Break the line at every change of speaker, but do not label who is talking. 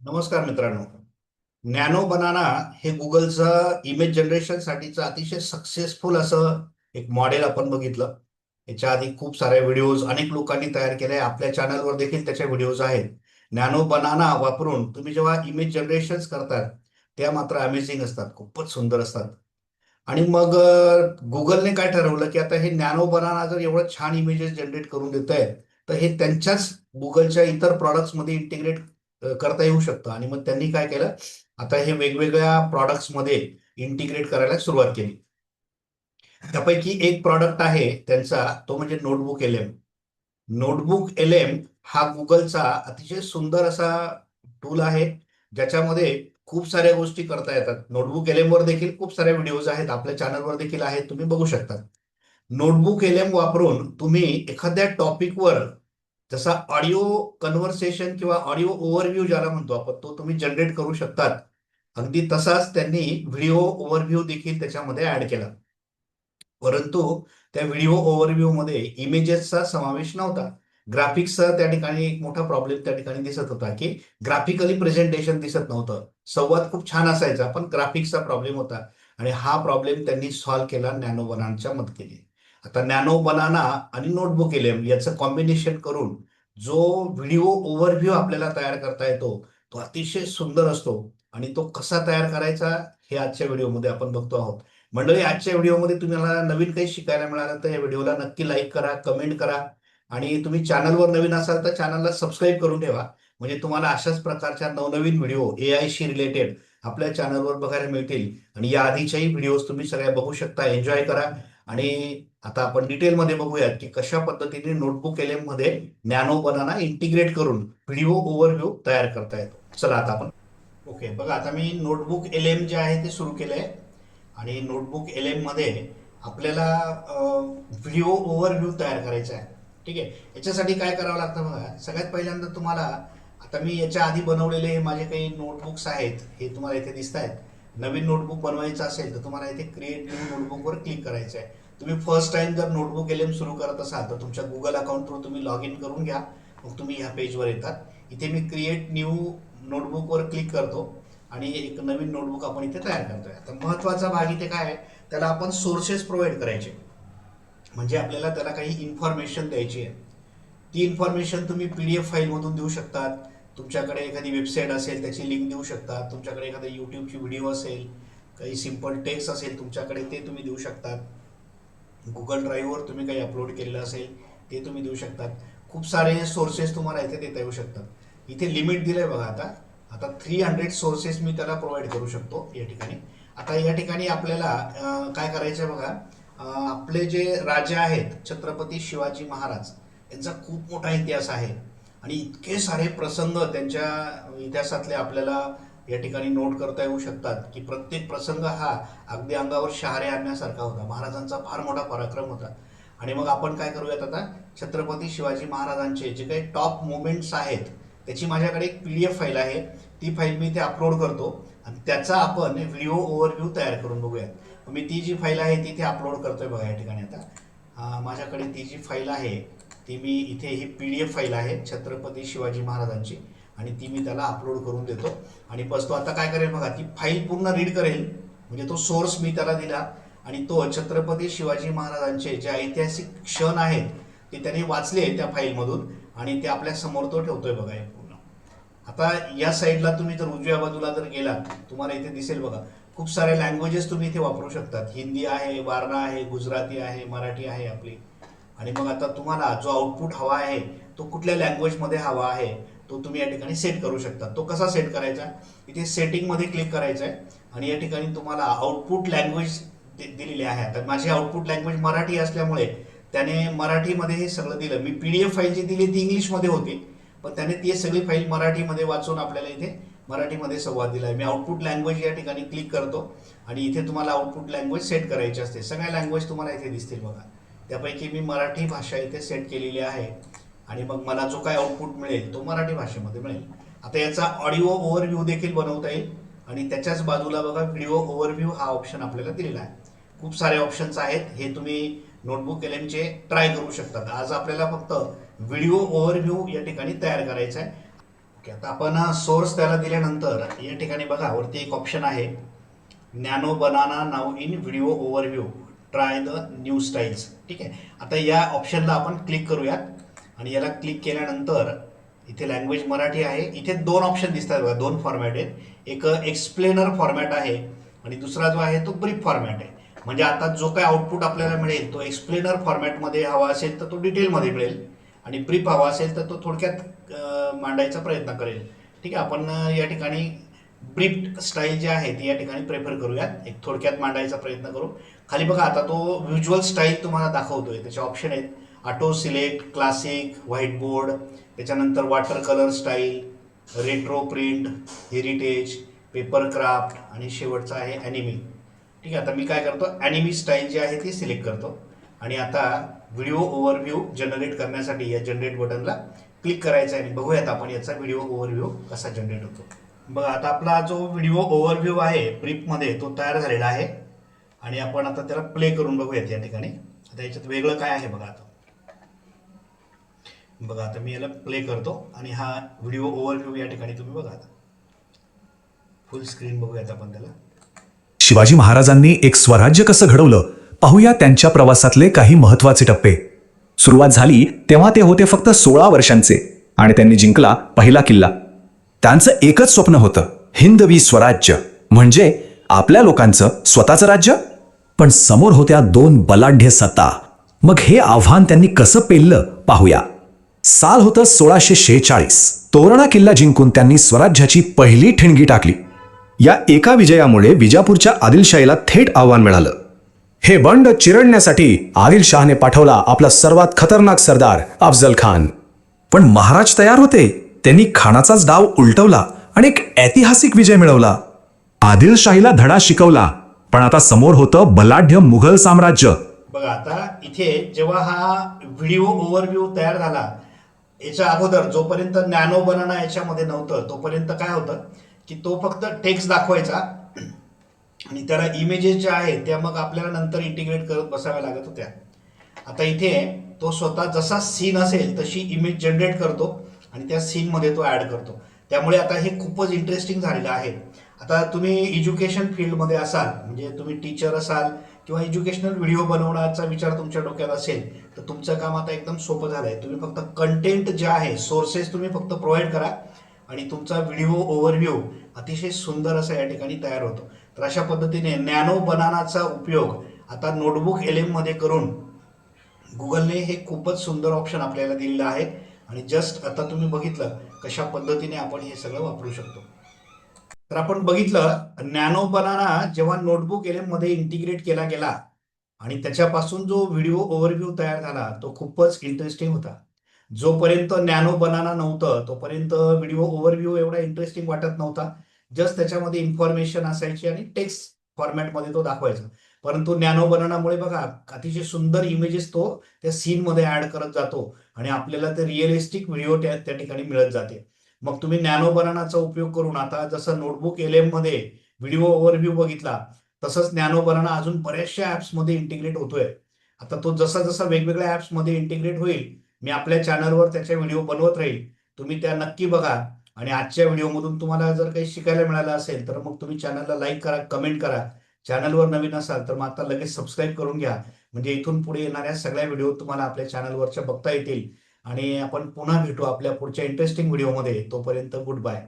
नमस्कार मित्रांनो. Nano banana हे गुगलचं इमेज जनरेशन साठीचं अतिशय सक्सेसफुल असं एक मॉडेल आपण बघितलं. याच्या आधी खूप साऱ्या व्हिडिओज अनेक लोकांनी तयार केले आपल्या चॅनलवर देखील त्याच्या व्हिडिओज आहेत. नॅनो बनाना वापरून तुम्ही जेव्हा इमेज जनरेशन करतात त्या मात्र अमेझिंग असतात खूपच सुंदर असतात. आणि मग गुगलने काय ठरवलं की आता हे नॅनो बनाना जर एवढं छान इमेजेस जनरेट करून देत आहे तर हे त्यांच्याच गुगलच्या इतर प्रॉडक्ट्समध्ये इंटिग्रेट करता येऊ शकतं. आणि मग त्यांनी काय केलं? आता हे वेगवेगळ्या प्रॉडक्ट्समध्ये इंटिग्रेट करायला सुरुवात केली. त्यापैकी एक प्रॉडक्ट आहे त्यांचा तो म्हणजे notebook L M notebook L M हा गुगलचा अतिशय सुंदर असा टूल आहे ज्याच्यामध्ये खूप साऱ्या गोष्टी करता येतात. नोटबुक एल एम वर देखील खूप साऱ्या व्हिडिओज आहेत. आपल्या चॅनलवर देखील आहेत. तुम्ही बघू शकता. नोटबुक एल एम वापरून तुम्ही एखाद्या टॉपिकवर जसा ऑडिओ कन्व्हर्सेशन किंवा ऑडिओ ओव्हरव्ह्यू ज्याला म्हणतो आपण तो तुम्ही जनरेट करू शकतात. अगदी तसाच त्यांनी व्हिडिओ ओव्हरव्ह्यू देखील त्याच्यामध्ये ऍड केला. परंतु त्या व्हिडिओ ओव्हरव्ह्यू मध्ये इमेजेसचा समावेश नव्हता. ग्राफिक्सचा त्या ठिकाणी एक मोठा प्रॉब्लेम त्या ठिकाणी दिसत होता की ग्राफिकली प्रेझेंटेशन दिसत नव्हतं. संवाद खूप छान असायचा पण ग्राफिक्सचा प्रॉब्लेम होता. आणि हा प्रॉब्लेम त्यांनी सॉल्व्ह केला नॅनो मदतीने. आता नॅनो बनाना आणि नोटबुक एलेम याचं कॉम्बिनेशन करून जो व्हिडिओ ओव्हरव्ह्यू आपल्याला तयार करता येतो तो अतिशय सुंदर असतो. आणि तो कसा तयार करायचा हे आजच्या व्हिडिओमध्ये आपण बघतो आहोत. मंडळी आजच्या व्हिडिओमध्ये तुम्हाला नवीन काही शिकायला मिळालं तर या व्हिडिओला नक्की लाईक करा कमेंट करा. आणि तुम्ही चॅनलवर नवीन असाल तर चॅनलला सबस्क्राईब करून ठेवा. म्हणजे तुम्हाला अशाच प्रकारच्या नवनवीन व्हिडिओ ए आयशी रिलेटेड आपल्या चॅनलवर बघायला मिळतील. आणि या आधीच्याही व्हिडिओज तुम्ही सगळ्या बघू शकता. एन्जॉय करा. आणि आता आपण डिटेलमध्ये बघूयात की कशा पद्धतीने नोटबुक एलमध्ये नॅनो बनाना इंटिग्रेट करून व्हिडिओ ओव्हरव्ह्यू तयार करता येतो. चला आता आपण. ओके बघा आता मी नोटबुक एल एम जे आहे ते सुरू केलं आहे आणि नोटबुक एल एममध्ये आपल्याला व्हिडिओ ओव्हरव्ह्यू तयार करायचा आहे. ठीक आहे? याच्यासाठी काय करावं लागतं बघा? सगळ्यात पहिल्यांदा तुम्हाला आता मी याच्या आधी बनवलेले हे माझे काही नोटबुक्स आहेत हे तुम्हाला इथे दिसत आहेत नवीन नोटबुक बनवायचं असेल तर तुम्हाला इथे क्रिएट न्यू नोटबुकवर क्लिक करायचं आहे तुम्ही फर्स्ट टाइम जर नोटबुक एल एम सुरू करत असाल तर तुमच्या गुगल अकाउंट थ्रू तुम्ही लॉग इन करून घ्या. मग तुम्ही ह्या पेजवर येतात. इथे मी क्रिएट न्यू नोटबुकवर क्लिक करतो आणि एक नवीन नोटबुक आपण इथे तयार करतोय. आता महत्त्वाचा भाग इथे काय आहे? त्याला आपण सोर्सेस प्रोव्हाइड करायचे. म्हणजे आपल्याला त्याला काही इन्फॉर्मेशन द्यायची आहे. ती इन्फॉर्मेशन तुम्ही पी डी एफ फाईलमधून देऊ शकतात. तुमच्याकडे एखादी वेबसाईट असेल त्याची लिंक देऊ शकता. तुमच्याकडे एखादा यूट्यूबची व्हिडिओ असेल काही सिंपल टेक्स्ट असेल तुमच्याकडे ते तुम्ही देऊ शकतात. गुगल ड्राईव्हवर तुम्ही काही अपलोड केलेलं असेल ते तुम्ही देऊ शकतात. खूप सारे सोर्सेस तुम्हाला इथे देता येऊ शकतात. इथे लिमिट दिलं आहे बघा आता. आता थ्री हंड्रेड सोर्सेस मी त्याला प्रोव्हाइड करू शकतो या ठिकाणी. आता या ठिकाणी आपल्याला काय करायचं आहे बघा आपले जे राजा आहेत छत्रपती शिवाजी महाराज यांचा खूप मोठा इतिहास आहे. आणि इतके सारे प्रसंग त्यांच्या इतिहासातले आपल्याला या ठिकाणी नोट करता येऊ शकतात की प्रत्येक प्रसंग हा अगदी अंगावर शहारे आणण्यासारखा होता. महाराजांचा फार मोठा पराक्रम होता. आणि मग आपण काय करूयात आता? छत्रपती शिवाजी महाराजांचे जे काही टॉप मोमेंट्स आहेत त्याची माझ्याकडे एक पी डी एफ फाईल आहे. ती फाईल मी ते अपलोड करतो आणि त्याचा आपण व्हिडिओ ओव्हरव्ह्यू तयार करून बघूयात. मी ती जी फाईल आहे ती ते अपलोड करतोय बघा या ठिकाणी आता. माझ्याकडे ती जी फाईल आहे ती मी इथे ही पी डी एफ फाईल आहे छत्रपती शिवाजी महाराजांची. आणि ती मी त्याला अपलोड करून देतो. आणि बस तो आता काय करेल बघा ती फाईल पूर्ण रीड करेल. म्हणजे तो सोर्स मी त्याला दिला. आणि तो छत्रपती शिवाजी महाराजांचे जे ऐतिहासिक क्षण आहेत ते त्याने वाचले त्या फाईलमधून. आणि ते आपल्यासमोर तो ठेवतोय बघा हे पूर्ण. आता या साईडला तुम्ही जर उजव्या बाजूला जर गेलात तुम्हाला इथे दिसेल बघा. खूप साऱ्या लँग्वेजेस तुम्ही इथे वापरू शकतात. हिंदी आहे वारणा आहे गुजराती आहे मराठी आहे आपली. आणि मग आता तुम्हाला जो आउटपुट हवा आहे तो कुठल्या लँग्वेजमध्ये हवा आहे तो तुम्ही या ठिकाणी सेट करू शकता. तो कसा सेट करायचा? इथे सेटिंगमध्ये क्लिक करायचं आहे आणि या ठिकाणी तुम्हाला आउटपुट लँग्वेज दिलेली आहे. आता माझी आउटपुट लँग्वेज मराठी असल्यामुळे त्याने मराठीमध्ये हे सगळं दिलं. मी पी डी एफ फाईल जी दिली ती इंग्लिशमध्ये होती. पण त्याने ती सगळी फाईल मराठीमध्ये वाचून आपल्याला इथे मराठीमध्ये संवाद दिला आहे मी आउटपुट लँग्वेज या ठिकाणी क्लिक करतो आणि इथे तुम्हाला आउटपुट लँग्वेज सेट करायची असते. सगळ्या लँग्वेज तुम्हाला इथे दिसतील बघा. त्यापैकी मी मराठी भाषा इथे सेट केलेली आहे. आणि मग मला जो काय आउटपुट मिळेल तो मराठी भाषेमध्ये मिळेल. आता याचा ऑडिओ ओव्हरव्ह्यू देखील बनवता येईल. आणि त्याच्याच बाजूला बघा व्हिडिओ ओव्हरव्ह्यू हा ऑप्शन आपल्याला दिलेला आहे. खूप सारे ऑप्शन्स आहेत. हे तुम्ही नोटबुक एल एमचे ट्राय करू शकतात. आज आपल्याला फक्त व्हिडिओ ओव्हरव्ह्यू या ठिकाणी तयार करायचा आहे. ओके आता आपण सोर्स त्याला दिल्यानंतर या ठिकाणी बघा वरती एक ऑप्शन आहे. Nano banana now in video overview try the new styles. ठीक आहे? आता या ऑप्शनला आपण क्लिक करूयात. आणि याला क्लिक केल्यानंतर इथे लँग्वेज मराठी आहे. इथे दोन ऑप्शन दिसतात बघा दोन फॉर्मॅट आहेत. एक एक्सप्लेनर फॉर्मॅट आहे आणि दुसरा जो आहे तो ब्रीफ फॉर्मॅट आहे. म्हणजे आता जो काय आउटपुट आपल्याला मिळेल तो एक्सप्लेनर फॉर्मॅटमध्ये हवा असेल तर तो डिटेलमध्ये मिळेल. आणि ब्रीफ हवा असेल तर तो थोडक्यात मांडायचा प्रयत्न करेल. ठीक आहे? आपण या ठिकाणी ब्रिफ्ट स्टाईल जी आहे ती या ठिकाणी प्रेफर करूयात. एक थोडक्यात मांडायचा प्रयत्न करू. खाली बघा आता तो व्हिज्युअल स्टाईल तुम्हाला दाखवतोय. त्याचे ऑप्शन आहेत. Auto select classic white board त्याच्यानंतर water colour style retro print heritage paper craft आणि शेवटचा आहे ॲनिमी ठीक आहे आता मी काय करतो? ॲनिमी स्टाईल जी आहे ती सिलेक्ट करतो. आणि आता व्हिडिओ ओव्हरव्ह्यू जनरेट करण्यासाठी या जनरेट बटनला क्लिक करायचं आहे आणि बघूयात आपण याचा व्हिडिओ ओव्हरव्ह्यू कसा जनरेट होतो. बघा आता आपला जो व्हिडिओ ओव्हरव्ह्यू आहे ब्रीफमध्ये तो तयार झालेला आहे. आणि आपण आता त्याला प्ले करून बघूयात या ठिकाणी. आता याच्यात वेगळं काय आहे बघा आता. बघा आता मी याला प्ले करतो आणि हा व्हिडिओ ओव्हरव्ह्यू या ठिकाणी तुम्ही बघा आता. फुल स्क्रीन बघूयात आपण त्याला.
शिवाजी महाराजांनी एक स्वराज्य कसं घडवलं पाहूया त्यांच्या प्रवासातले काही महत्त्वाचे टप्पे. सुरुवात झाली तेव्हा ते होते फक्त सोळा वर्षांचे. आणि त्यांनी जिंकला पहिला किल्ला. त्यांचं एकच स्वप्न होतं हिंदवी स्वराज्य. म्हणजे आपल्या लोकांचं स्वतःचं राज्य? पण समोर होत्या दोन बलाढ्य सत्ता. मग हे आव्हान त्यांनी कसं पेललं? पाहूया. साल होतं सोळाशे शेहेचाळीस. तोरणा किल्ला जिंकून त्यांनी स्वराज्याची पहिली ठिणगी टाकली. या एका विजयामुळे विजापूरच्या आदिलशाहीला थेट आव्हान मिळालं. हे बंड चिरडण्यासाठी आदिलशहाने पाठवला आपला सर्वात खतरनाक सरदार अफजल खान. पण महाराज तयार होते. त्यांनी खानाचाच डाव उलटवला आणि एक ऐतिहासिक विजय मिळवला. आदिलशाहीला धडा शिकवला पण आता समोर होतं बलाढ्य मुघल साम्राज्य.
बघा आता इथे जेव्हा हा व्हिडिओ ओव्हरव्ह्यू तयार झाला याच्या अगोदर जोपर्यंत नॅनो बनाना याच्यामध्ये नव्हतं तोपर्यंत काय होतं की तो फक्त टेक्स्ट दाखवायचा आणि त्याला इमेजेस ज्या आहेत त्या मग आपल्याला नंतर इंटिग्रेट करत बसाव्या लागत होत्या. आता इथे तो स्वतः जसा सीन असेल तशी इमेज जनरेट करतो. आणि त्या सीनमध्ये तो ॲड करतो. त्यामुळे आता हे खूपच इंटरेस्टिंग झालेलं आहे. आता तुम्ही एज्युकेशन फील्डमध्ये असाल म्हणजे तुम्ही टीचर असाल किंवा एज्युकेशनल व्हिडिओ बनवण्याचा विचार तुमच्या डोक्यात असेल तर तुमचं काम आता एकदम सोपं झालं आहे तुम्ही फक्त कंटेंट जे आहे सोर्सेस तुम्ही फक्त प्रोव्हाइड करा आणि तुमचा व्हिडिओ ओव्हरव्ह्यू अतिशय सुंदर असा या ठिकाणी तयार होतो. तर अशा पद्धतीने नॅनो बनानाचा उपयोग आता नोटबुक एल एममध्ये करून गुगलने हे खूपच सुंदर ऑप्शन आपल्याला दिलेलं आहे. आणि जस्ट आता तुम्ही बघितलं कशा पद्धतीने आपण हे सगळं वापरू शकतो. तर आपण बघितलं नॅनो बनाना जेव्हा नोटबुक एलमध्ये इंटिग्रेट केला गेला आणि त्याच्यापासून जो व्हिडिओ ओव्हरव्ह्यू तयार झाला तो खूपच इंटरेस्टिंग होता. जोपर्यंत नॅनो बनाना नव्हतं तोपर्यंत व्हिडिओ ओव्हरव्ह्यू एवढा इंटरेस्टिंग वाटत नव्हता. जस्ट त्याच्यामध्ये इन्फॉर्मेशन असायची आणि टेक्स्ट फॉर्मॅटमध्ये तो दाखवायचा. परंतु नॅनो बनानामुळे बघा अतिशय सुंदर इमेजेस तो त्या सीनमध्ये ऍड करत जातो आणि आपल्याला ते रिअलिस्टिक व्हिडिओ त्या त्या ठिकाणी मिळत जाते. मग तुम्ही ज्ञानोबरणाचा बनानाचा उपयोग करून आता जसं नोटबुक एलमध्ये व्हिडिओ ओव्हरव्ह्यू बघितला तसंच नॅनो अजून बऱ्याचशा ऍप्समध्ये इंटिग्रेट होतोय. आता तो जसा जसा वेगवेगळ्या ऍप्समध्ये इंटिग्रेट होईल मी आपल्या चॅनलवर त्याचे व्हिडिओ बनवत राहील तुम्ही त्या नक्की बघा. आणि आजच्या व्हिडिओमधून तुम्हाला जर काही शिकायला मिळालं असेल तर मग तुम्ही चॅनलला लाईक करा कमेंट करा. चॅनलवर नवीन असाल तर मग आता लगेच सबस्क्राईब करून घ्या. म्हणजे इथून पुढे येणाऱ्या सगळ्या व्हिडिओ तुम्हाला आपल्या चॅनलवरच्या बघता येतील. आणि आपण पुन्हा भेटू आपल्या पुढच्या इंटरेस्टिंग व्हिडिओमध्ये तोपर्यंत गुड बाय